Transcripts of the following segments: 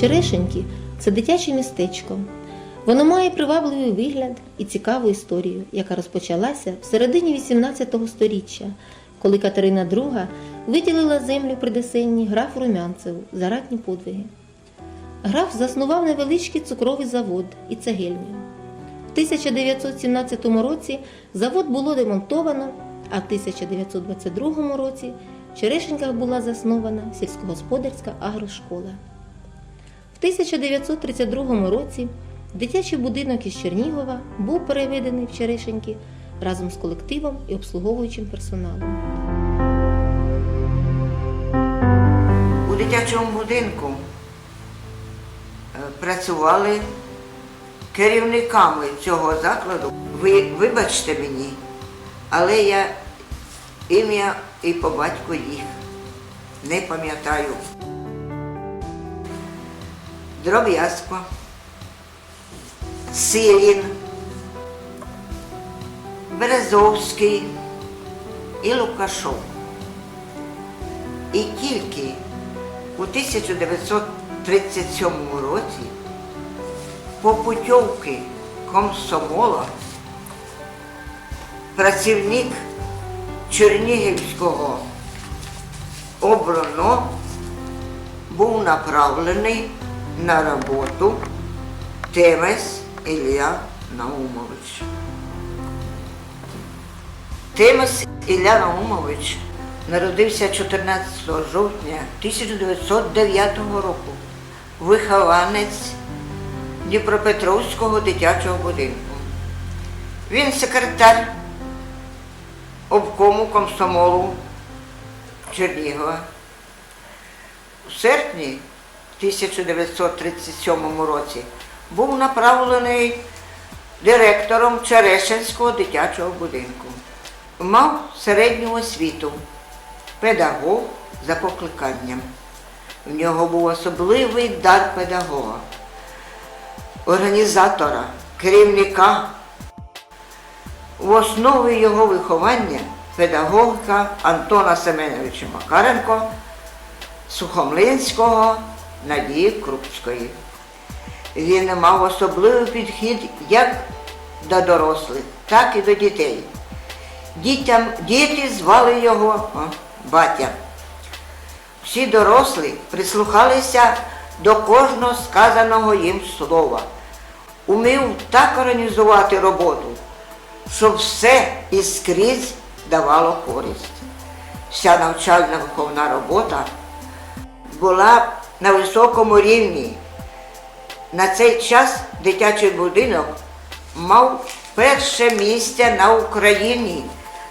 Черешеньки це дитяче містечко. Воно має привабливий вигляд і цікаву історію, яка розпочалася в середині 18 століття, коли Катерина II виділила землю придесенні графу Румянцеву за ратні подвиги. Граф заснував невеличкий цукровий завод і цегельню. В 1917 році завод було демонтовано, а в 1922 році в Черешеньках була заснована сільськогосподарська агрошкола. В 1932 році дитячий будинок із Чернігова був переведений в Черешеньки разом з колективом і обслуговуючим персоналом. У дитячому будинку е, працювали керівниками цього закладу. Ви вибачте мені, але я ім'я і по батьку їх не пам'ятаю. Дроб'язко, Силін, Березовський і Лукашов. І тільки у 1937 році по путівки комсомола працівник Чернігівського обрано був направлений на роботу Темес Ілля Наумович. Темес Ілля Наумович народився 14 жовтня 1909 року. Вихованець Дніпропетровського дитячого будинку. Він секретар обкому комсомолу Чернігова. У серпні 1937 році був направлений директором Черешенського дитячого будинку. Мав середню освіту, педагог за покликанням. В нього був особливий дар педагога, організатора, керівника. В основі його виховання педагогіка Антона Семеновича Макаренко, Сухомлинського, Надії Крупської. Він мав особливий підхід як до дорослих, так і до дітей. Дітям, діти звали його о, батя. Всі дорослі прислухалися до кожного сказаного їм слова. Умів так організувати роботу, щоб все і скрізь давало користь. Вся навчальна виховна робота була на високому рівні. На цей час дитячий будинок мав перше місце на Україні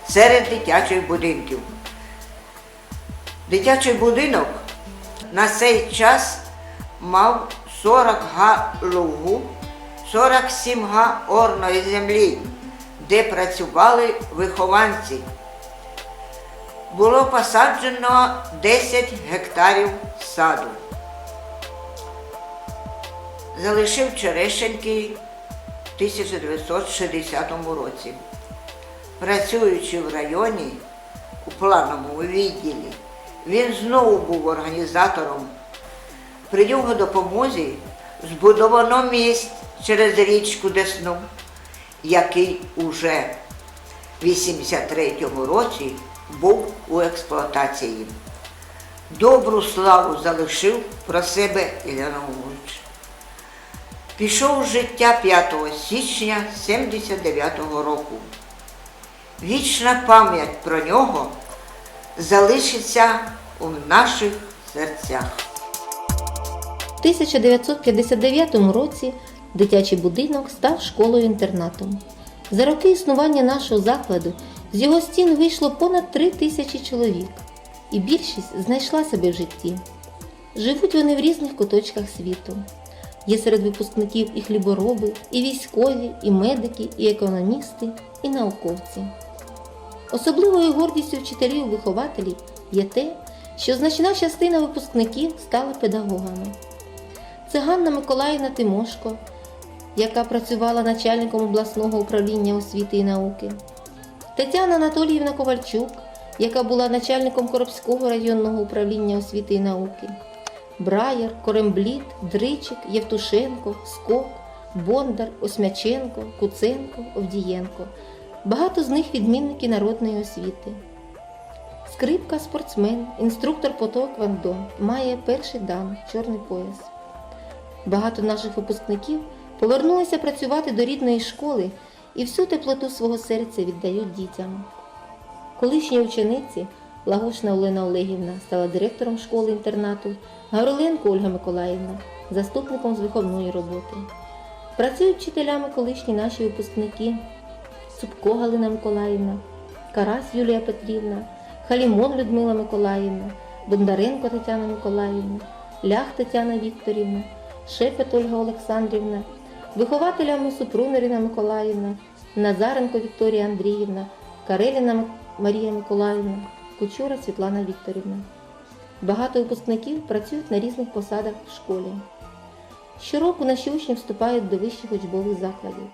серед дитячих будинків. Дитячий будинок на цей час мав 40 га лугу, 47 га орної землі, де працювали вихованці. Було посаджено 10 гектарів саду. Залишив Черешеньки в 1960 році. Працюючи в районі у плановому відділі, він знову був організатором. При його допомозі збудовано міст через річку Десну, який уже в 83-му році був у експлуатації. Добру славу залишив про себе Ілля Наумович. Пішов з життя 5 січня 79-го року. Вічна пам'ять про нього залишиться у наших серцях. В 1959 році дитячий будинок став школою-інтернатом. За роки існування нашого закладу з його стін вийшло понад три тисячі чоловік, і більшість знайшла себе в житті. Живуть вони в різних куточках світу. Є серед випускників і хлібороби, і військові, і медики, і економісти, і науковці. Особливою гордістю вчителів-вихователів є те, що значна частина випускників стали педагогами. Це Ганна Миколаївна Тимошко, яка працювала начальником обласного управління освіти і науки, Тетяна Анатоліївна Ковальчук, яка була начальником Коробського районного управління освіти і науки, Браєр, Корембліт, Дричик, Євтушенко, Скок, Бондар, Осмяченко, Куценко, Овдієнко. Багато з них відмінники народної освіти. Скрипка спортсмен, інструктор по Токвандо, має перший дан, чорний пояс. Багато наших випускників повернулися працювати до рідної школи і всю теплоту свого серця віддають дітям. Колишні учениці Лагушна Олена Олегівна стала директором школи-інтернату, Гавриленко Ольга Миколаївна, заступником з виховної роботи. Працюють вчителями колишні наші випускники Цупко Галина Миколаївна, Карась Юлія Петрівна, Халімон Людмила Миколаївна, Бондаренко Тетяна Миколаївна, Лях Тетяна Вікторівна, Шепет Ольга Олександрівна, вихователями Супрун Ірина Миколаївна, Назаренко Вікторія Андріївна, Кареліна Марія Миколаївна, Кучура Світлана Вікторівна. Багато випускників працюють на різних посадах в школі. Щороку наші учні вступають до вищих учбових закладів.